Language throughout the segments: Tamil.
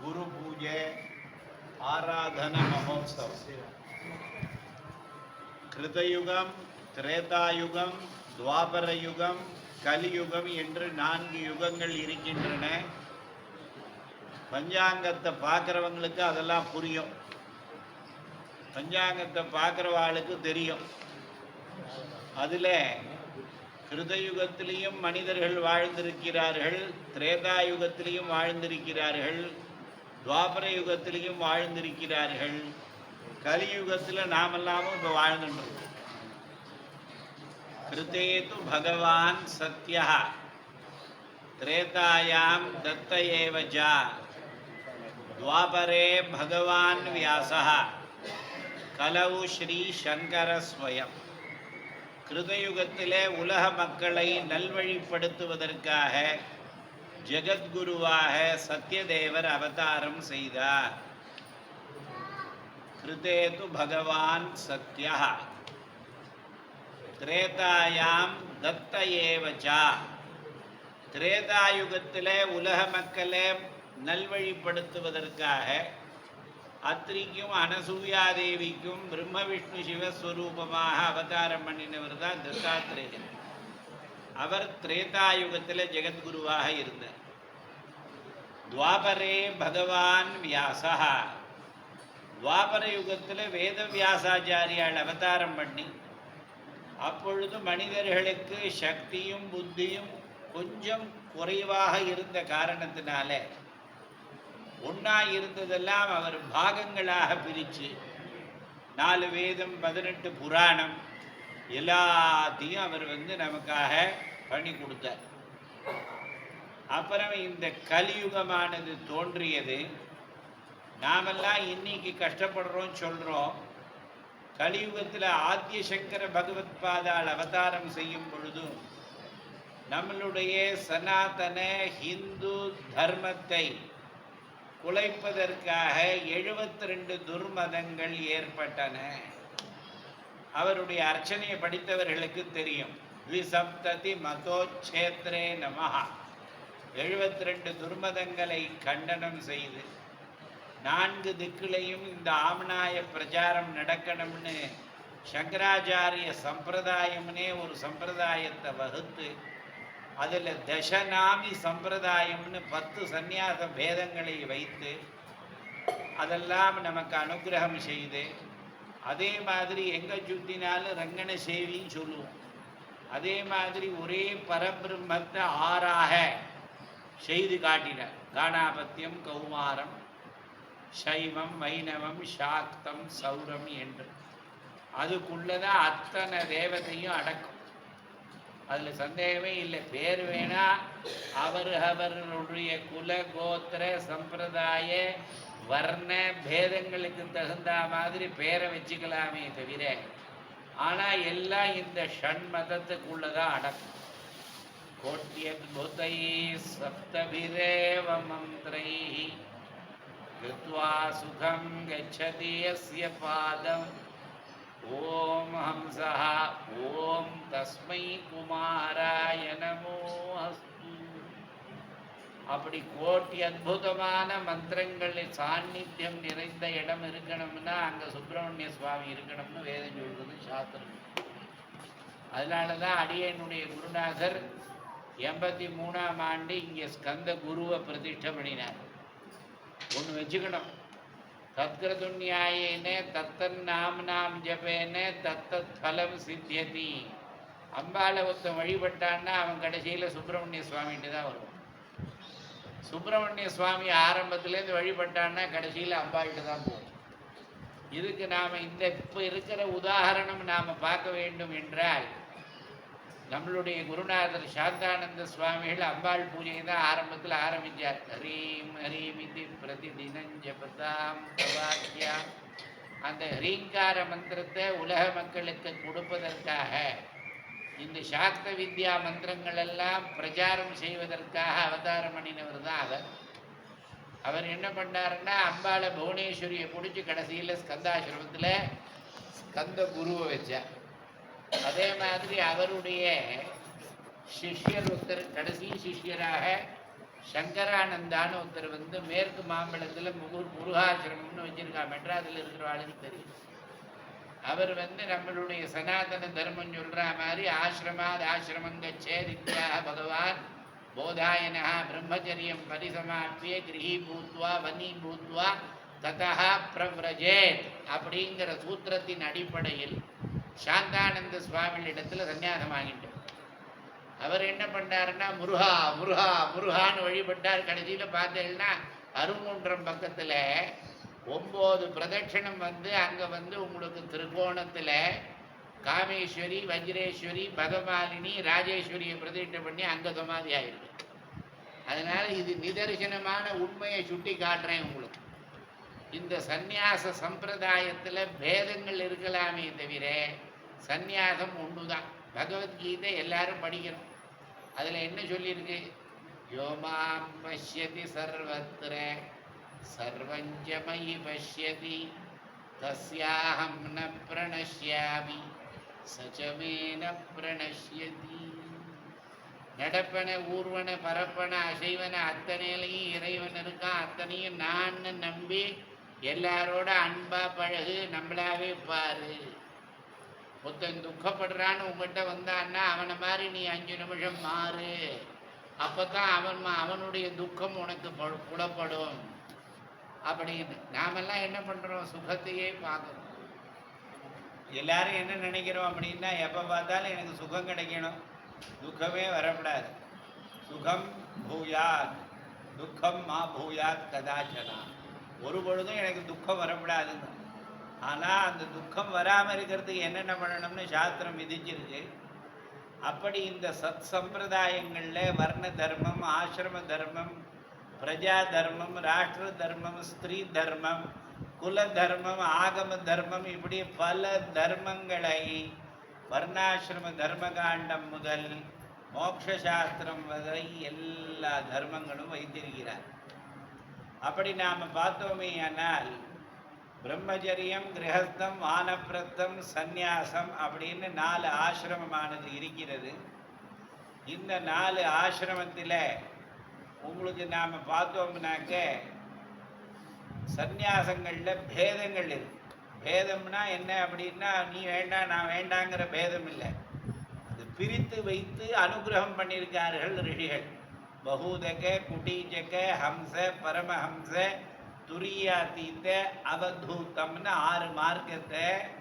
ಗುರು ಪೂಜೆ ಆರಾಧನಾ ಮಹೋತ್ಸವ கிருதயுகம் திரேதாயுகம் துவாபர யுகம் கலியுகம் என்று நான்கு யுகங்கள் இருக்கின்றன பஞ்சாங்கத்தை பார்க்குறவங்களுக்கு அதெல்லாம் புரியும் பஞ்சாங்கத்தை பார்க்குறவாளுக்கு தெரியும் அதில் கிருதயுகத்திலையும் மனிதர்கள் வாழ்ந்திருக்கிறார்கள் திரேதாயுகத்திலையும் வாழ்ந்திருக்கிறார்கள் துவாபர யுகத்திலையும் வாழ்ந்திருக்கிறார்கள். கலியுகத்தில் நாமெல்லாமும் இப்போ வாழ்ந்துட்டோம் கிருத்தேது பகவான் சத்யா. திரேதாயாம் தத்த ஏவ ஜா துவாபரே பகவான் வியாசா. கலவு ஸ்ரீ சங்கரஸ்வயம் கிருதயுகத்திலே உலக மக்களை நல்வழிப்படுத்துவதற்காக ஜெகத்குருவாக சத்யதேவர் அவதாரம் செய்தார் கிருதே து பகவான் சத்யா திரேதாயாம் தத்த ஏவச்சா திரேதாயுகத்திலே உலக மக்களை நல்வழிப்படுத்துவதற்காக அத்திரிக்கும் அனசூயாதேவிக்கும் பிரம்ம விஷ்ணு சிவஸ்வரூபமாக அவதாரம் பண்ணினவர் தான் தத்தாத்திரேயன் அவர் திரேதாயுகத்தில் ஜெகத்குருவாக இருந்தார் துவாபரே பகவான் வியாசா துவாபர யுகத்தில் வேத வியாசாச்சாரியால் அவதாரம் பண்ணி அப்பொழுது மனிதர்களுக்கு சக்தியும் புத்தியும் கொஞ்சம் குறைவாக இருந்த காரணத்தினால ஒன்றா இருந்ததெல்லாம் அவர் பாகங்களாக பிரித்து நாலு வேதம் பதினெட்டு புராணம் எல்லாத்தையும் அவர் வந்து நமக்காக பண்ணி கொடுத்தார். அப்புறம் இந்த கலியுகமானது தோன்றியது. நாமெல்லாம் இன்னைக்கு கஷ்டப்படுறோம் சொல்கிறோம் கலியுகத்தில் ஆத்திய சங்கர பகவத் பாதால் அவதாரம் செய்யும் பொழுது நம்மளுடைய சனாதன ஹிந்து தர்மத்தை குலைப்பதற்காக எழுபத்தி ரெண்டு துர்மதங்கள் ஏற்பட்டன. அவருடைய அர்ச்சனையை படித்தவர்களுக்கு தெரியும். த்விசப்ததி மதோச்சேத்ரே நமஹா. எழுபத்தி ரெண்டு துர்மதங்களை கண்டனம் செய்து நான்கு திக்குலையும் இந்த ஆமனாய பிரச்சாரம் நடக்கணும்னு சங்கராச்சாரிய சம்பிரதாயம்னே ஒரு சம்பிரதாயத்தை வகுத்து அதில் தசநாமி சம்பிரதாயம்னு பத்து சந்நியாச பேதங்களை வைத்து அதெல்லாம் நமக்கு அனுகிரகம் செய்து அதே மாதிரி எங்கே சுற்றினாலும் ரங்கன சேவின்னு சொல்லுவோம். அதே மாதிரி ஒரே பரபிரம்மத்தை ஆறாக செய்து காட்டினார். காணாபத்தியம் கௌமாரம் சைவம் வைணவம் சாக்தம் சௌரம் என்று. அதுக்குள்ளதான் அத்தனை தேவதையும் அடக்கும். அதில் சந்தேகமே இல்லை. பேர் வேணா அவர் அவர்களுடைய குல கோத்திர சம்பிரதாய வர்ண பேதங்களுக்கு தகுந்த மாதிரி பேரை வச்சுக்கலாமே தவிர ஆனால் எல்லாம் இந்த ஷண்மதத்துக்குள்ளதான் அடக்கும். கோட்டியத்புதை சப்தபிரேவ மந்திரை कृत्वा सुखं गच्छति यस्य पादम् ॐ हंसः ॐ तस्मै குமாராய நமோ அஸ்து அப்படி கோட்டி அற்புதமான மந்திரங்களில் சாநித்தியம் நிறைந்த இடம் இருக்கணும்னா அங்கே சுப்பிரமணிய சுவாமி இருக்கணும்னு வேதம் சொல்றது சாஸ்திரம் அதனால தான் அடியனுடைய குருநாதர் எண்பத்தி மூணாம் ஆண்டு இங்கே ஸ்கந்த குருவை பிரதிஷ்டை பண்ணினார். ஒன்று வச்சுக்கணும். தத்கிருதுன்யாயேனே தத்தன் நாம் நாம் ஜபேனே தத்தத் பலம் சித்தியதி. அம்பாளை ஒருத்தன் வழிபட்டான்னா அவன் கடைசியில் சுப்பிரமணிய சுவாமிகிட்ட தான் வருவான். சுப்பிரமணிய சுவாமி ஆரம்பத்துலேருந்து வழிபட்டான்னா கடைசியில் அம்பாள்கிட்ட தான் போகும் இதுக்கு நாம் இந்த இப்போ இருக்கிற உதாரணம் நாம் பார்க்க வேண்டும் என்றால் நம்மளுடைய குருநாதர் சாந்தானந்த சுவாமிகள் அம்பாள் பூஜையை தான் ஆரம்பத்தில் ஆரம்பித்தார். ஹரீம் ஹரீம் இது பிரதிதினம் ஜபதாம் தவாக்கியா அந்த ஹரீங்கார மந்திரத்தை உலக மக்களுக்கு கொடுப்பதற்காக இந்த சாஸ்திர வித்யா மந்திரங்கள் எல்லாம் பிரச்சாரம் செய்வதற்காக அவதாரம் பண்ணினவர் தான் அவர். அவர் என்ன பண்ணாருன்னா அம்பாளை புவனேஸ்வரியை பிடிச்சி கடைசியில் ஸ்கந்தாசிரமத்தில் ஸ்கந்த குருவை வச்சார். அதே மாதிரி அவருடைய சிஷ்யர் ஒருத்தர் கடைசி சிஷ்யராக சங்கரானந்தான்னு ஒருத்தர் வந்து மேற்கு மாம்பழத்தில் முகுர் முருகாசிரமம்னு வச்சிருக்கா மெட்ராஸில் இருக்கிற ஆளுக்கு தெரியும் அவர் வந்து நம்மளுடைய சனாதன தர்மம் சொல்ற மாதிரி ஆசிரமாத் ஆசிரமம் கச்சேதித்யாக பகவான் போதாயனா பிரம்மச்சரியம் பரிசமாப்பிய கிரகி பூத்வா வனி பூத்வா ததா பிரவ்ரஜேத் அப்படிங்கிற சூத்திரத்தின் அடிப்படையில் சாந்தானந்த சுவாமிகளிடத்துல சன்னியாசம் வாங்கிட்டார் அவர் என்ன பண்ணாருன்னா முருகா முருகா முருகான்னு வழிபட்டார். கடைசியில் பார்த்தீங்கன்னா அருங்குன்றம் பக்கத்தில் ஒம்பது பிரதட்சணம் வந்து அங்கே வந்து உங்களுக்கு திருக்கோணத்தில் காமேஸ்வரி வஜ்ரேஸ்வரி பகமாலினி ராஜேஸ்வரியை பிரதிஷ்டை பண்ணி அங்கே சமாதி ஆயிருக்கு. அதனால் இது நிதர்சனமான உண்மையை சுட்டி காட்டுறேன் உங்களுக்கு. இந்த சந்நியாச சம்பிரதாயத்தில் பேதங்கள் இருக்கலாமே தவிர சந்நியாசம் ஒன்றுதான் பகவத்கீதை எல்லாரும் படிக்கணும். அதில் என்ன சொல்லியிருக்கு? யோமாம் பஷ்யதி சர்வத்திர சர்வஞ்சமயி பஷ்யதி தஸ்யாஹம் ந பிரணஷ்யாமி சஜமே ந பிரணஷ்யதி. நடப்பன ஊர்வன பரப்பன அசைவன அத்தனையிலையும் இறைவன் இருக்கான். அத்தனையும் நான் நம்பி எல்லாரோட அன்பா பழகு நம்மளாவே பாரு. ஒருத்தன் துக்கப்படுறான்னு உங்கள்கிட்ட வந்தான்னா அவனை மாதிரி நீ அஞ்சு நிமிஷம் மாறு. அப்பதான் அவன் அவனுடைய துக்கம் உனக்கு புலப்படும். அப்படின்னு நாமெல்லாம் என்ன பண்றோம்? சுகத்தையே பார்க்கறோம் எல்லாரும் என்ன நினைக்கிறோம் அப்படின்னா எப்போ பார்த்தாலும் எனக்கு சுகம் கிடைக்கணும். துக்கமே வரக்கூடாது. சுகம் பூயாத். துக்கம் மா பூயாத் கதாச்சனா. ஒரு பொழுதும் எனக்கு துக்கம் வரக்கூடாதுங்க ஆனால் அந்த துக்கம் வராமல் இருக்கிறதுக்கு என்னென்ன பண்ணணும்னு சாஸ்திரம் விதிச்சிருக்கு. அப்படி இந்த சத் சம்பிரதாயங்களில் வர்ண தர்மம் ஆசிரம தர்மம் பிரஜா தர்மம் ராஷ்டிர தர்மம் ஸ்திரீ தர்மம் குல தர்மம் ஆகம தர்மம் இப்படி பல தர்மங்களை வர்ணாசிரம தர்மகாண்டம் முதல் மோக்ஷாஸ்திரம் சாஸ்திரம் வரை எல்லா தர்மங்களும் வைத்திருக்கிறார். அப்படி நாம் பார்த்தோமே ஆனால் பிரம்மச்சரியம் கிரகஸ்தம் வானப்பிரத்தம் சந்நியாசம் அப்படின்னு நாலு ஆசிரமமானது இருக்கிறது. இந்த நாலு ஆசிரமத்தில் உங்களுக்கு நாம் பார்த்தோம்னாக்க சந்நியாசங்களில் பேதங்கள் இருக்கு. பேதம்னா என்ன அப்படின்னா நீ வேண்டாம் நான் வேண்டாங்கிற பேதம் இல்லை. அது பிரித்து வைத்து அனுகிரகம் பண்ணியிருக்கார்கள் ரிஷிகள். பகூதக குடீஜக ஹம்ச பரமஹம்ச துரியாத்தீத்த அவதூத்தம்னு ஆறு மார்க்கத்தை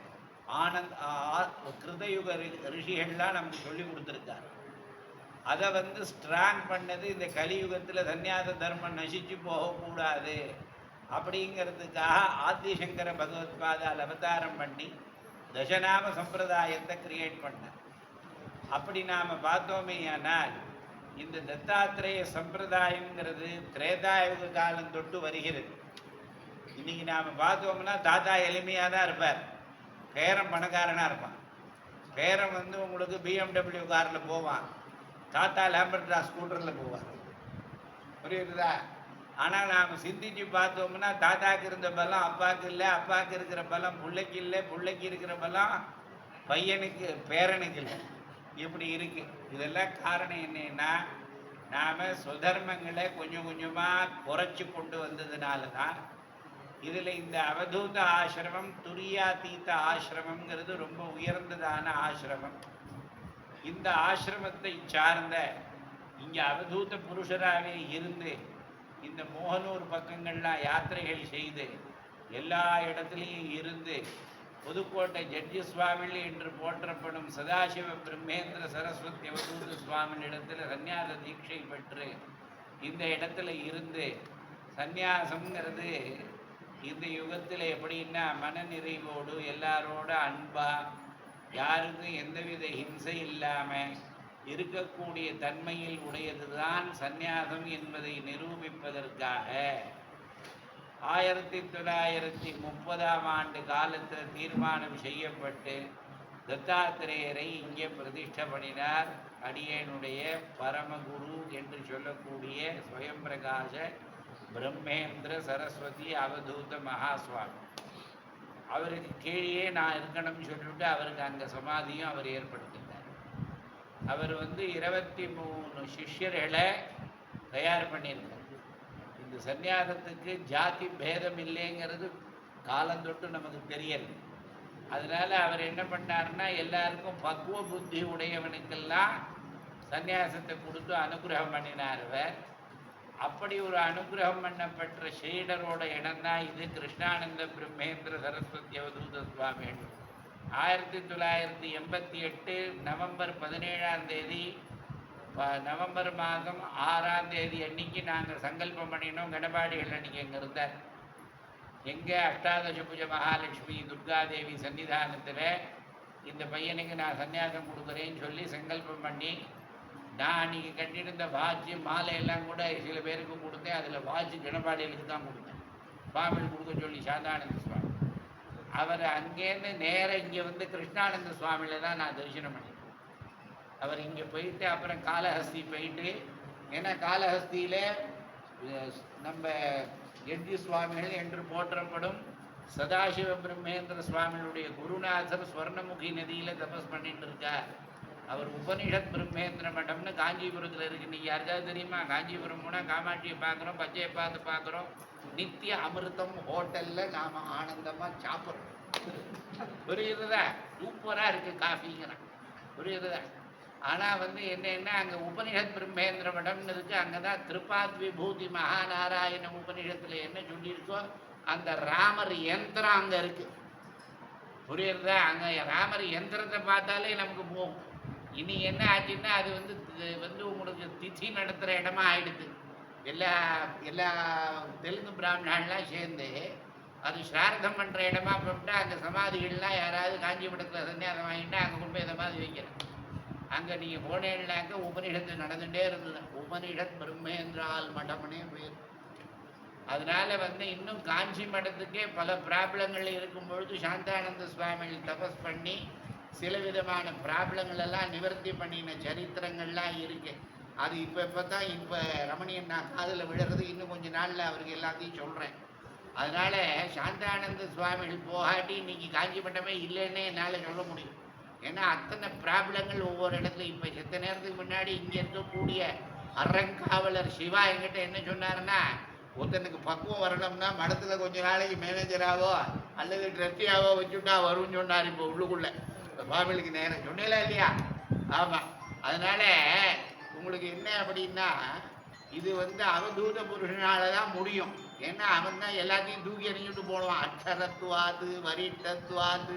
ஆனந்த் ஆ- கிருதயுக ரிஷிகள்லாம் நமக்கு சொல்லி கொடுத்துருக்காரு. அதை வந்து ஸ்ட்ராங் பண்ணது இந்த கலியுகத்தில் சந்நியாச தர்மம் நசிச்சு போகக்கூடாது அப்படிங்கிறதுக்காக ஆதிசங்கர பகவத்பாதால் அவதாரம் பண்ணி தசநாம சம்பிரதாயத்தை கிரியேட் பண்ணார். அப்படி நாம் பார்த்தோமே ஆனால் இந்த தத்தாத்திரேய சம்பிரதாயங்கிறது திரேதாயுக காலம் தொட்டு வருகிறது. இன்னைக்கு நாம் பார்த்தோம்னா தாத்தா எளிமையாக தான் இருப்பார். பேரன் பணக்காரனாக இருப்பான். பேரன் வந்து உங்களுக்கு பிஎம்டபிள்யூ காரில் போவான். தாத்தா லேம்பர்டா ஸ்கூட்டரில் போவார். புரியுதுதா? ஆனால் நாம் சிந்திச்சு பார்த்தோம்னா தாத்தாக்கு இருந்த பலம் அப்பாவுக்கு இல்லை அப்பாவுக்கு இருக்கிற பலம் பிள்ளைக்கு இல்லை பிள்ளைக்கு இருக்கிற பலம் பையனுக்கு பேரனுக்கு இல்லை. இப்படி இருக்கு. இதெல்லாம் காரணம் என்னன்னா நாம் சுதர்மங்களை கொஞ்சம் கொஞ்சமாக குறைச்சி கொண்டு வந்ததுனால தான் இதில் இந்த அவதூத ஆசிரமம் துரியாதீத ஆசிரமம்ங்கிறது ரொம்ப உயர்ந்ததான ஆசிரமம். இந்த ஆசிரமத்தை சார்ந்த இங்கே அவதூத புருஷராகவே இருந்து இந்த மோகனூர் பக்கங்கள்லாம் யாத்திரைகள் செய்து எல்லா இடத்துலையும் இருந்து புதுக்கோட்டை ஜட்ஜி சுவாமிகள் என்று போற்றப்படும் சதாசிவ பிரம்மேந்திர சரஸ்வதி அவதூத சுவாமிகளிடத்தில் சந்நியாச தீட்சை பெற்று இந்த இடத்துல இருந்து சந்நியாசம்ங்கிறது இந்த யுகத்தில் எப்படின்னா மனநிறைவோடு எல்லாரோட அன்பா யாருக்கும் எந்தவித ஹிம்சை இல்லாமல் இருக்கக்கூடிய தன்மையில் உடையதுதான் சந்நியாசம் என்பதை நிரூபிப்பதற்காக ஆயிரத்தி தொள்ளாயிரத்தி முப்பதாம் ஆண்டு காலத்தில் தீர்மானம் செய்யப்பட்டு தத்தாத்திரேயரை இங்கே பிரதிஷ்டப்படினார் பண்ணினார் அடியனுடைய பரமகுரு என்று சொல்லக்கூடிய ஸ்வயம் பிரகாச பிரம்மேந்திர சரஸ்வதி அவதூத மகாஸ்வாமி. அவருக்கு கீழே நான் இருக்கணும்னு சொல்லிவிட்டு அவருக்கு அங்கே சமாதியும் அவர் ஏற்படுத்தினார் அவர் வந்து இருபத்தி மூணு சிஷ்யர்களை தயார் பண்ணியிருக்கார். இந்த சந்நியாசத்துக்கு ஜாதி பேதம் இல்லைங்கிறது காலந்தொட்டு நமக்கு தெரியல. அதனால் அவர் என்ன பண்ணார்னா எல்லாருக்கும் பக்குவ புத்தி உடையவனுக்கெல்லாம் சந்நியாசத்தை கொடுத்து அனுகிரகம் பண்ணினார் அவர் அப்படி ஒரு அனுகிரகம் பண்ணப்பட்ட ஷீடரோட இடம்தான் இது. கிருஷ்ணானந்த பிரம்மேந்திர சரஸ்வதி அவதூத சுவாமிகள் ஆயிரத்தி தொள்ளாயிரத்தி எண்பத்தி எட்டு நவம்பர் பதினேழாம் தேதி ப- நவம்பர் மாதம் ஆறாம் தேதி அன்னைக்கு நாங்கள் சங்கல்பம் பண்ணினோம். கணபாடிகள் அன்னைக்கு எங்கே இருந்தார். எங்கே அஷ்டாதச பூஜை மகாலட்சுமி துர்காதேவி சன்னிதானத்தில் இந்த பையனுக்கு நான் சன்னியாசம் கொடுக்குறேன்னு சொல்லி சங்கல்பம் பண்ணி நான் அன்றைக்கி கட்டியிருந்த வாட்சு மாலையெல்லாம் கூட சில பேருக்கு கொடுத்தேன். அதில் வாட்சு கணபாடிகளுக்கு தான் கொடுத்தேன். சுவாமிகள் கொடுக்க சொல்லி சாந்தானந்த சுவாமி. அவர் அங்கேருந்து நேராக இங்கே வந்து கிருஷ்ணானந்த சுவாமியில தான் நான் தரிசனம் பண்ணிட்டேன். அவர் இங்கே போயிட்டு அப்புறம் காளஹஸ்தி போயிட்டு ஏன்னா காளஹஸ்தியில் நம்ம எட்ஜி சுவாமிகள் என்று போற்றப்படும் சதாசிவ பிரம்மேந்திர சுவாமிகளுடைய குருநாதர் ஸ்வர்ணமுகி நதியில் தபஸ் பண்ணிட்டு இருக்கார். அவர் உபனிஷத் பிரம்மேந்திர மடம்னு காஞ்சிபுரத்தில் இருக்கு. இன்னைக்கு யாருக்காவது தெரியுமா? காஞ்சிபுரம் போனால் காமாட்சியை பார்க்குறோம் பச்சையை பார்த்து பார்க்குறோம். நித்திய அமிர்தம் ஹோட்டலில் நாம் ஆனந்தமாக சாப்பிட்றோம். புரியுதுதா? சூப்பராக இருக்குது காஃபிங்கிறான் புரியுதுதா? ஆனால் வந்து என்னன்னா அங்கே உபனிஷத் பிரம்மேந்திர மடம்னு இருக்கு. அங்கே தான் திருப்பாத் விபூதி மகாநாராயண உபநிஷத்தில் என்ன சொல்லியிருக்கோ அந்த ராமர் யந்திரம் அங்கே இருக்கு. புரியுறதா அங்கே ராமர் யந்திரத்தை பார்த்தாலே நமக்கு போகும். இனி என்ன ஆச்சுன்னா அது வந்து வந்து உங்களுக்கு திச்சி நடத்துகிற இடமா ஆயிடுது. எல்லா எல்லா தெலுங்கு பிராமணாலாம் சேர்ந்து அது சிரார்த்தம் பண்ணுற இடமா போட்டு அங்கே சமாதிகள்லாம் யாராவது காஞ்சிபுரத்தில் சன்னியாசம் வாங்கிட்டு அங்கே கொண்டு போய் இந்த மாதிரி வைக்கிறேன் அங்கே நீங்கள் போனேன்னாக்க உபனிஷத்து நடந்துகிட்டே இருந்தது. உபனிஷத் பிரம்மேந்திரால் மடமனே பேர் அதனால வந்து இன்னும் காஞ்சி மடத்துக்கே பல பிராப்ளங்கள் இருக்கும் பொழுது சாந்தானந்த சுவாமிகள் தபஸ் பண்ணி சில விதமான ப்ராப்ளங்கள் எல்லாம் நிவர்த்தி பண்ணின சரித்திரங்கள்லாம் இருக்கு. அது இப்போ இப்போ தான் இப்போ ரமணியன் நான் காதில் விழுறது இன்னும் கொஞ்ச நாளில் அவருக்கு எல்லாத்தையும் சொல்கிறேன் அதனால சாந்தானந்த சுவாமிகள் போகாட்டி இன்னைக்கு காஞ்சிப்பட்டமே இல்லைன்னே என்னால் சொல்ல முடியும். ஏன்னா அத்தனை ப்ராப்ளங்கள் ஒவ்வொரு இடத்துல இப்போ செத்த நேரத்துக்கு முன்னாடி இங்கே இருக்கக்கூடிய அறங்காவலர் சிவா என்கிட்ட என்ன சொன்னாருன்னா ஒருத்தனுக்கு பக்குவம் வரணும்னா மடத்தில் கொஞ்ச நாளைக்கு மேனேஜராகவோ அல்லது ட்ரெஸ்டியாவோ வச்சுட்டா வரும்னு சொன்னார் இப்போ உள்ளுக்குள்ளே. சுவாமிகளுக்கு நேரம் சொன்னீங்களா இல்லையா? ஆமாம் அதனால உங்களுக்கு என்ன அப்படின்னா இது வந்து அவதூத புருஷனால தான் முடியும். ஏன்னா அவன் தான் எல்லாத்தையும் தூக்கி எறிஞ்சிட்டு போடுவான். அக்ஷரத்துவாது வரிட்டத்துவாது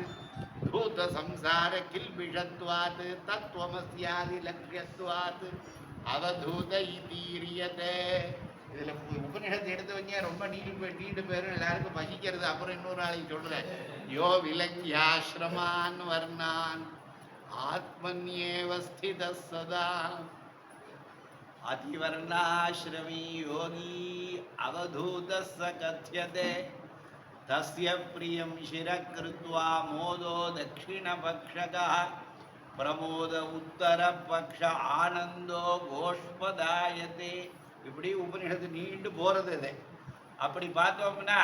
தூத சம்சார கில்பிஷத்வாது தத்துவமஸ்யாதி லக்ஷ்யத்வாது அவதூத இதீரியதே இதில் உ- எடுத்து வங்க ரொம்ப நீண்டு போய் நீண்டு பேரும் எல்லாருக்கும் பசிக்கிறது அப்புறம் இன்னொரு நாளைக்கு சொல்றேன். யோ விலங்கியாசிரமான் வர்ணான். ஆத்மன்யேவஸ்தித சதா. அதிவர்ணாசிரமி யோகி அவதூதஸ்ஸ கத்தியதே தஸ்ய பிரியம் சிரகிருத்வா மோதோ தட்சிணபக்ஷக. பிரமோத உத்தரபக்ஷ ஆனந்தோ கோஷ்பதாயதே. இப்படி உபநிஷத்து நீண்டு போகிறது இது. அப்படி பார்த்தோம்னா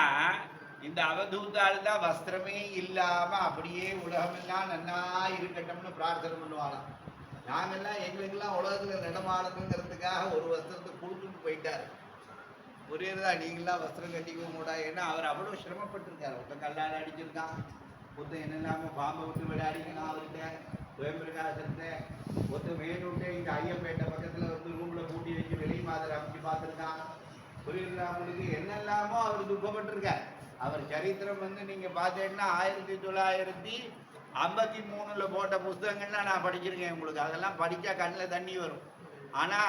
இந்த அவதூத்தால் தான் வஸ்திரமே இல்லாமல் அப்படியே உலகமெல்லாம் நன்னா இருக்கட்டும்னு பிரார்த்தனை பண்ணுவாங்களாம் நாங்கள்லாம் எங்களுக்கெல்லாம் உலகத்தில் நடமாடணுங்கிறதுக்காக ஒரு வஸ்திரத்தை கொடுத்துட்டு போயிட்டாரு. புரியுறதா நீங்களாம் வஸ்திரம் கட்டிக்க கூடாது ஏன்னா அவர் அவ்வளோ சிரமப்பட்டிருக்கார். ஒருத்தன் கல்லால் அடிச்சிருக்கான். ஒருத்தன் என்னெல்லாம பாம்பை விட்டு விளையாடிக்கலாம் அவர்கிட்ட. சுயம்பிரகாசத்தை ஒத்து வேணும்ட்டு இந்த ஐயப்பேட்டை பக்கத்துல வந்து ரூம்ல கூட்டி வச்சு வெளி மாதிரி அமைச்சு பார்த்துருக்கான் புரியல அவங்களுக்கு என்னெல்லாமோ அவர் துக்கப்பட்டிருக்கார். அவர் சரித்திரம் வந்து நீங்க பார்த்தீங்கன்னா ஆயிரத்தி தொள்ளாயிரத்தி ஐம்பத்தி மூணுல போட்ட புஸ்தகங்கள்லாம் நான் படிச்சிருக்கேன் உங்களுக்கு. அதெல்லாம் படிச்சா கண்ணில் தண்ணி வரும். ஆனா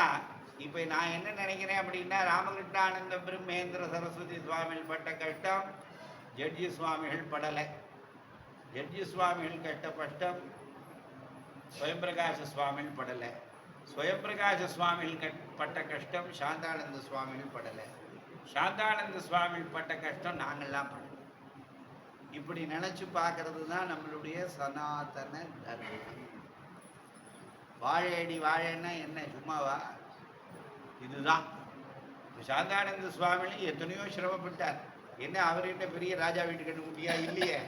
இப்போ நான் என்ன நினைக்கிறேன் அப்படின்னா ராமகிருஷ்ணானந்த பிரம்மேந்திர சரஸ்வதி சுவாமிகள் பட்ட கஷ்டம் ஜட்ஜி சுவாமிகள் படலை. ஜட்ஜி சுவாமிகள் கட்ட கஷ்டம் ஸ்வயம்பிரகாச சுவாமின்னு படலை. ஸ்வயம்பிரகாச சுவாமியில் கட் பட்ட கஷ்டம் சாந்தானந்த சுவாமியும் படலை. சாந்தானந்த சுவாமி பட்ட கஷ்டம் நாங்கள்லாம் படலை. இப்படி நினச்சி பார்க்கறது தான் நம்மளுடைய சனாதன தர்மம். வாழையடி வாழைன்னா என்ன சும்மாவா? இதுதான். சாந்தானந்த சுவாமிலையும் எத்தனையோ சிரமப்பட்டார். என்ன அவர்கிட்ட பெரிய ராஜா வீட்டு குட்டியா இல்லையே?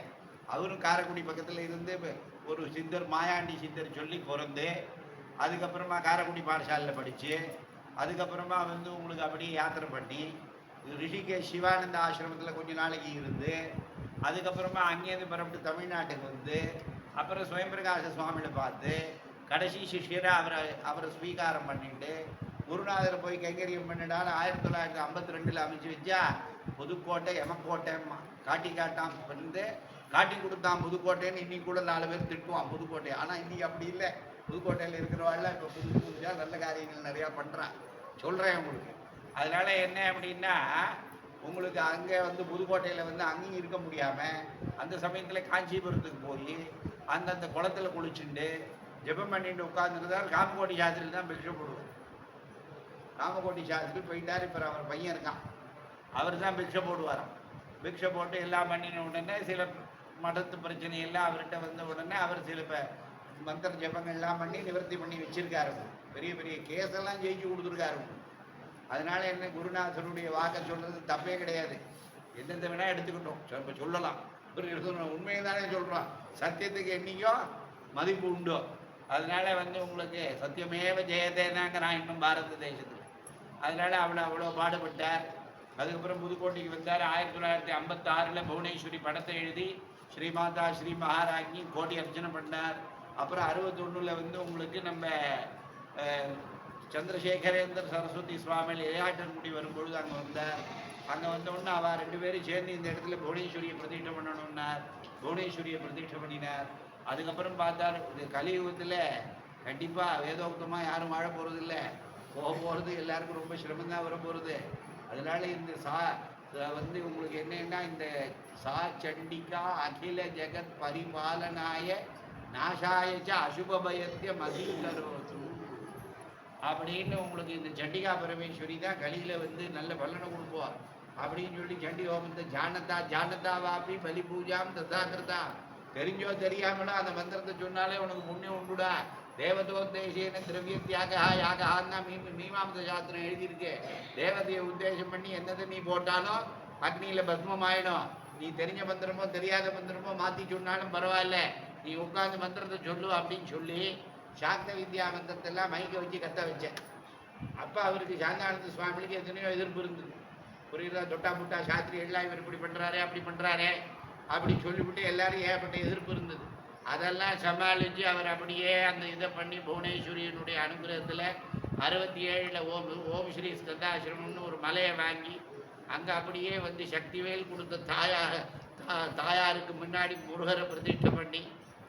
அவரும் காரைக்குடி பக்கத்தில் இருந்து ஒரு சித்தர் மாயாண்டி சித்தர் சொல்லி பிறந்து அதுக்கப்புறமா காரைக்குடி பாடசாலையில் படித்து அதுக்கப்புறமா வந்து உங்களுக்கு அப்படியே யாத்திரை பண்ணி ரிஷிகேஷ் சிவானந்த ஆசிரமத்தில் கொஞ்ச நாளைக்கு இருந்து அதுக்கப்புறமா அங்கேருந்து புறப்பட்டு தமிழ்நாட்டுக்கு வந்து அப்புறம் சுயம்பிரகாச சுவாமியில் பார்த்து கடைசி சிஷ்யரை அவரை அவரை ஸ்வீகாரம் பண்ணிட்டு குருநாதரை போய் கைங்கரியம் பண்ணிட்டால் ஆயிரத்தி தொள்ளாயிரத்தி ஐம்பத்தி ரெண்டில் அமைச்சு வச்சா புதுக்கோட்டை எமக்கோட்டை காட்டி வந்து காட்டி கொடுத்தான் புதுக்கோட்டைன்னு இன்னைக்கு கூட நாலு பேர் திட்டுவான் புதுக்கோட்டை. ஆனால் இன்னைக்கு அப்படி இல்லை. புதுக்கோட்டையில் இருக்கிறவாள் இப்போ புது புதுசாக நல்ல காரியங்கள் நிறையா பண்ணுறான் சொல்கிறேன் உங்களுக்கு. அதனால என்ன அப்படின்னா உங்களுக்கு அங்கே வந்து புதுக்கோட்டையில் வந்து அங்கேயும் இருக்க முடியாமல் அந்த சமயத்தில் காஞ்சிபுரத்துக்கு போய் அந்தந்த குளத்துல குளிச்சுண்டு ஜெபம் பண்ணிட்டு உட்காந்துருந்தால் காமகோட்டி சாஸ்திரி தான் பிக்ஷை போடுவார். காமகோட்டி சாஸ்திரி போயிட்டார் இப்போ அவர் பையன் இருக்கான். அவர் தான் பிக்ஷை போடுவாராம். பிக்ஷை போட்டு எல்லாம் பண்ணின உடனே சில மதத்து பிரச்சனை எல்லாம் அவர்கிட்ட வந்த உடனே அவர் சில ப மந்திர எல்லாம் பண்ணி நிவர்த்தி பண்ணி வச்சிருக்காரு. பெரிய பெரிய கேஸெல்லாம் ஜெயிச்சு கொடுத்துருக்காரு. அதனால என்ன குருநாதருடைய வாக்கை சொல்றது தப்பே கிடையாது. எந்தெந்த வேணா எடுத்துக்கிட்டோம். சொ- சொல்லலாம். உண்மையை தானே சொல்றோம் சத்தியத்துக்கு என்னைக்கோ மதிப்பு உண்டோ. அதனால வந்து உங்களுக்கு சத்தியமேவ ஜெயதே தாங்க நான் இன்னும் பாரத தேசத்தில். அதனால அவ்வளோ அவ்வளோ பாடுபட்டார். அதுக்கப்புறம் புதுக்கோட்டைக்கு வந்தார். ஆயிரத்தி தொள்ளாயிரத்தி ஐம்பத்தாறில் புவனேஸ்வரி படத்தை எழுதி ஸ்ரீமாதா ஸ்ரீ மகாராஜி கோடி அர்ச்சனை பண்ணார். அப்புறம் அறுபத்தொன்னுல வந்து உங்களுக்கு நம்ம சந்திரசேகரேந்திர சரஸ்வதி சுவாமியில் இளையாட்டன்குடி வரும்பொழுது அங்கே வந்தார். அங்கே வந்தோடனே அவள் ரெண்டு பேரும் சேர்ந்து இந்த இடத்துல புவனேஸ்வரியை பிரதிஷ்டை பண்ணணும்னார். புவனேஸ்வரியை பிரதிஷ்டை பண்ணினார். அதுக்கப்புறம் பார்த்தார் இது கலியுகத்தில் கண்டிப்பாக வேதோக்தமாக யாரும் வாழ போகிறதில்ல போக போகிறது எல்லாருக்கும் ரொம்ப சிரமந்தான் வர போகிறது அதனால இந்த சா வந்து உங்களுக்கு என்னன்னா இந்த சா சண்டிகா அகில ஜெகத் பரிபாலனாய நாசாயச்ச அசுபபயத்திய மதிகரோது. அப்படின்னு உங்களுக்கு இந்த சண்டிகா பரமேஸ்வரி தான் கலியில வந்து நல்ல பலனை கொடுப்போம் அப்படின்னு சொல்லி சண்டி ஹோமத்தை ஜானதா ஜானதா வாபி பலி பூஜாம் ததாகிருதா. தெரிஞ்சோ தெரியாமலோ அந்த மந்திரத்தை சொன்னாலே உனக்கு முன்னே உண்டுடா. தேவதோத்தேசேன திரவிய தியாகா யாகஹான்னா மீ மீமாம்ச சாஸ்திரம் எழுதியிருக்கு. தேவதையை உத்தேசம் பண்ணி என்னதை நீ போட்டாலும் அக்னியில பத்மம் ஆயிடும் நீ தெரிஞ்ச மந்திரமோ தெரியாத மந்திரமோ மாற்றி சொன்னாலும் பரவாயில்ல. நீ உட்காந்து மந்திரத்தை சொல்லு அப்படின்னு சொல்லி சாக்த வித்யா மந்திரத்தை எல்லாம் மைக்க வச்சு கத்த வச்சேன். அப்போ அவருக்கு சாந்தானந்த சுவாமிக்கு எத்தனையோ எதிர்ப்பு இருந்தது. புரியுதா? தொட்டா முட்டா சாஸ்திரி எல்லாம் இவர் இப்படி பண்ணுறாரே அப்படி பண்றாரே. அப்படி சொல்லிவிட்டு எல்லாரும் ஏகப்பட்ட எதிர்ப்பு இருந்தது. அதெல்லாம் சமாளித்து அவர் அப்படியே அந்த இதை பண்ணி புவனேஸ்வரியனுடைய அனுகிரகத்தில் அறுபத்தி ஏழில் ஓம் ஓம் ஸ்ரீ ஸ்கந்தாசிரமம்னு ஒரு மலையை வாங்கி அங்கே அப்படியே வந்து சக்திவேல் கொடுத்த தாயார் தா- தாயாருக்கு முன்னாடி முருகரை பிரதிஷ்டை பண்ணி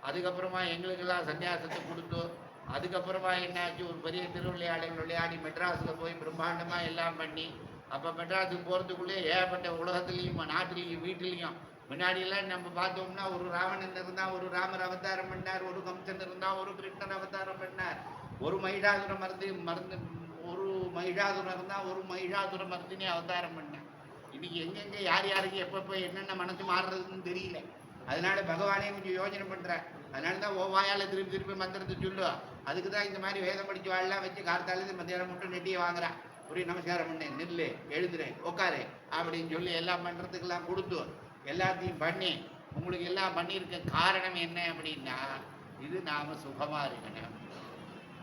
அதுக்கப்புறமா எங்களுக்கெல்லாம் சன்னியாசத்தை கொடுத்தோம் அதுக்கப்புறமா என்னாச்சு ஒரு பெரிய திருவிளையாடல் விளையாடி மெட்ராஸில் போய் பிரம்மாண்டமாக எல்லாம் பண்ணி அப்போ மெட்ராஸுக்கு போகிறதுக்குள்ளே ஏகப்பட்ட உலகத்துலேயும் நாட்டிலையும் வீட்டிலையும் முன்னாடியெல்லாம் நம்ம பார்த்தோம்னா ஒரு ராவணன் இருந்தால் ஒரு ராமர் அவதாரம் பண்ணார் ஒரு கம்சன் இருந்தால் ஒரு கிருஷ்ணன் அவதாரம் பண்ணார். ஒரு மகிழாதுர மருந்து மருந்து ஒரு மகிழாதுரம் இருந்தால் ஒரு மயிலாதுர மருந்தினே அவதாரம் பண்ணார். இன்னைக்கு எங்கெங்க யார் யாருக்கு எப்பப்போ என்னென்ன மனசு மாறுறதுன்னு தெரியல. அதனால பகவானே கொஞ்சம் யோசனை பண்ணுறேன் அதனால தான் ஓவாயால திருப்பி திருப்பி மந்திரத்தை சொல்லு அதுக்கு தான் இந்த மாதிரி வேதம் படிச்சு வாழலாம் வச்சு கார்த்தாலேருந்து மத்தியானம் மட்டும் நெட்டியை வாங்குறான் ஒரு நமஸ்காரம் பண்ணேன் நெல்லு எழுதுறேன் உட்காரு அப்படின்னு சொல்லி எல்லாம் பண்றதுக்கெல்லாம் கொடுத்து எல்லாத்தையும் பண்ணி உங்களுக்கு எல்லாம் பண்ணியிருக்க காரணம் என்ன அப்படின்னா இது நாம சுகமாக இருக்கணும்.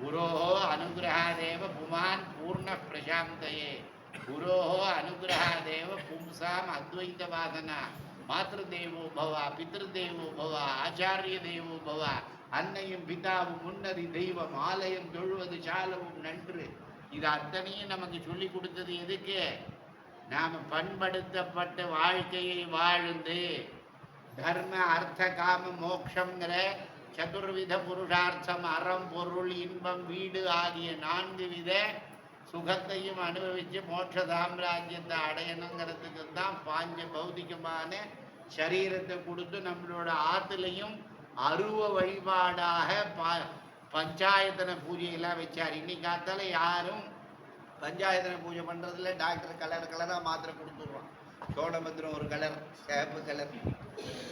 குரோஹோ அனுகிரகாதேவ புமான் பூர்ண பிரசாந்தயே. குரோஹோ அனுகிரகாதேவ பும்சாம் அத்வைத வாசனா மாத்திருதேவோ பித்ரு தேவோ பவா ஆச்சாரிய தேவோ பவா. அன்னையும் பிதாவும் முன்னதி தெய்வம் ஆலயம் தொழுவது சாலவும் நன்று. இது அத்தனையும் நமக்கு சொல்லி கொடுத்தது எதுக்கு? நாம் பண்படுத்தப்பட்ட வாழ்க்கையை வாழ்ந்து தர்ம அர்த்த காம மோக்ஷங்கிற சதுர்வித புருஷார்த்தம் அறம் பொருள் இன்பம் வீடு ஆகிய நான்கு வித சுகத்தையும் அனுபவித்து மோட்ச சாம்ராஜ்யத்தை அடையணுங்கிறதுக்கு தான் பாஞ்ச பௌதிகமான சரீரத்தை கொடுத்து நம்மளோட ஆற்றுலையும் அருவ வழிபாடாக பா பஞ்சாயத்தன பூஜையெல்லாம் வச்சார். இன்னைக்கு காத்தால யாரும் பஞ்சாயத்தனை பூஜை பண்ணுறதுல டாக்டர் கலர் கலராக மாத்திரை கொடுத்துருவான். சோழபத்திரம் ஒரு கலர் சேப்பு கலர்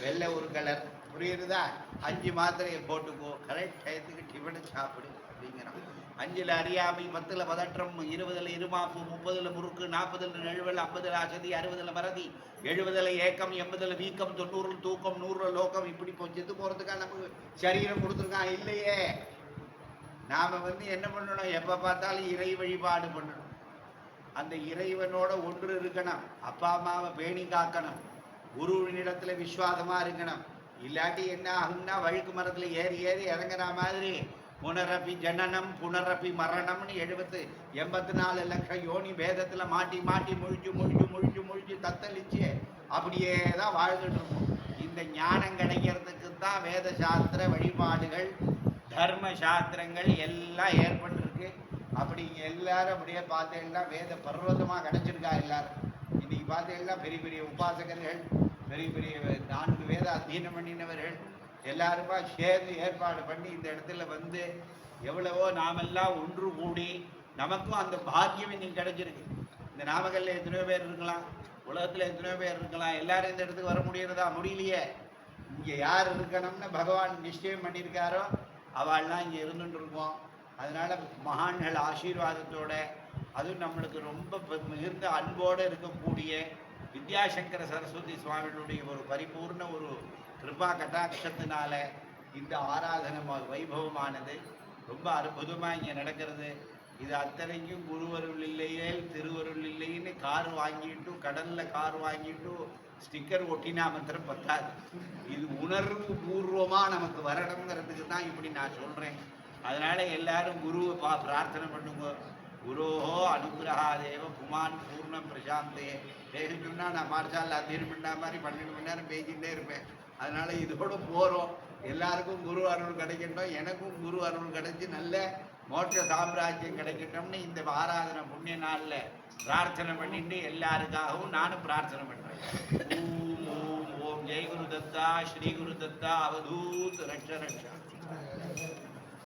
வெள்ளை ஒரு கலர். புரியுறதா? அஞ்சு மாத்திரையை போட்டுக்கோ. கரெக்ட் டயத்துக்கு டிஃபனை சாப்பிடு அப்படிங்கிறான். அஞ்சில் அறியாமை பத்தில் பதற்றம் இருபதில் இருமாப்பு முப்பதில் முறுக்கு நாற்பதில் நெழுவல் ஐம்பதில் அசதி அறுபதில் மறதி எழுபதில் ஏக்கம் எண்பதில் வீக்கம் தொண்ணூறு தூக்கம் நூறுல லோகம் இப்படி போச்சுட்டு போகிறதுக்காக நமக்கு சரீரம் கொடுத்துருக்கான். இல்லையே. நாம் வந்து என்ன பண்ணணும்? எப்போ பார்த்தாலும் இறை வழிபாடு பண்ணணும். அந்த இறைவனோட ஒன்று இருக்கணும். அப்பா அம்மாவை பேணி காக்கணும். குருவினிடத்தில் விஸ்வாசமாக இருக்கணும். இல்லாட்டி என்ன ஆகும்னா வழுக்கு மரத்தில் ஏறி ஏறி இறங்குற மாதிரி புனரப்பி ஜனனம் புனரப்பி மரணம்னு எழுபத்து எண்பத்தி நாலு லட்சம் யோனி வேதத்தில் மாட்டி மாட்டி முழிச்சு முழிச்சு முழிச்சு முழிச்சு தத்தளிச்சு அப்படியே தான் வாழ்ந்துட்டு இருக்கோம் இந்த ஞானம் கிடைக்கிறதுக்கு தான் வேத சாஸ்திர வழிபாடுகள் தர்ம சாஸ்திரங்கள் எல்லாம் ஏற்பட்டிருக்கு. அப்படி எல்லாரும் அப்படியே பார்த்தீங்கன்னா வேத பர்வதமாக கிடைச்சிருக்கா எல்லாரும். இன்னைக்கு பார்த்தீங்கன்னா பெரிய பெரிய உபாசகர்கள் பெரிய பெரிய நான்கு வேத அத்தியனம் பண்ணினவர்கள் எல்லாருமா சேர்ந்து ஏற்பாடு பண்ணி இந்த இடத்துல வந்து எவ்வளவோ நாமெல்லாம் ஒன்று கூடி நமக்கும் அந்த பாக்கியம் இன்னைக்கு கிடைச்சிருக்கு. இந்த நாமக்கல்ல எத்தனையோ பேர் இருக்கலாம் உலகத்துல எத்தனையோ பேர் இருக்கலாம் எல்லாரும் இந்த இடத்துக்கு வர முடியறதா? முடியலையே. இங்க யார் இருக்கணும்னு பகவான் நிச்சயம் பண்ணியிருக்காரோ அவள்லாம் இங்கே இருந்துட்டு இருக்கோம். அதனால் மகான்கள் ஆசீர்வாதத்தோட அதுவும் நம்மளுக்கு ரொம்ப பெ- மிகுந்த அன்போடு இருக்கக்கூடிய வித்யாசங்கர சரஸ்வதி சுவாமிகளுடைய ஒரு பரிபூர்ண ஒரு கிருபா கட்டாட்சத்தினால இந்த ஆராதனை வைபவமானது. ரொம்ப அற்புதமாக இங்கே நடக்கிறது. இது அத்தனைக்கும் குருவருள் கார் வாங்கிட்டு கடல்ல கார் வாங்கிட்டு ஸ்டிக்கர் ஒட்டினா மாத்திரம் பத்தாது. இது உணர்வு பூர்வமா நமக்கு வரணுங்கிறதுக்கு தான் இப்படி நான் சொல்றேன். அதனால எல்லாரும் குருவை பா பிரார்த்தனை பண்ணுங்க. குரோஹோ அனுகிரகா தேவ புமான் பூர்ணம் பிரசாந்தே. பேச நான் மார்ச்சால் அத்தியனம் பண்ண மாதிரி பன்னெண்டு மணி நேரம் பேசிக்கிட்டே இருப்பேன். அதனால இதோட போறோம். எல்லாருக்கும் குரு அருள் கிடைக்கட்டும். எனக்கும் குரு அருள் கிடைச்சி நல்ல மோட்ச சாம்ராஜ்யம் கிடைக்கட்டும்னு இந்த ஆராதனை புண்ணிய நாளில் பிரார்த்தனை பண்ணிட்டு எல்லாருக்காகவும் நானும் பிரார்த்தனை பண்றேன். ஓம் ஓம் ஓம் ஜெய் குரு தத்தா ஸ்ரீ குரு தத்தா அவதூத் ரட்ச ரட்சா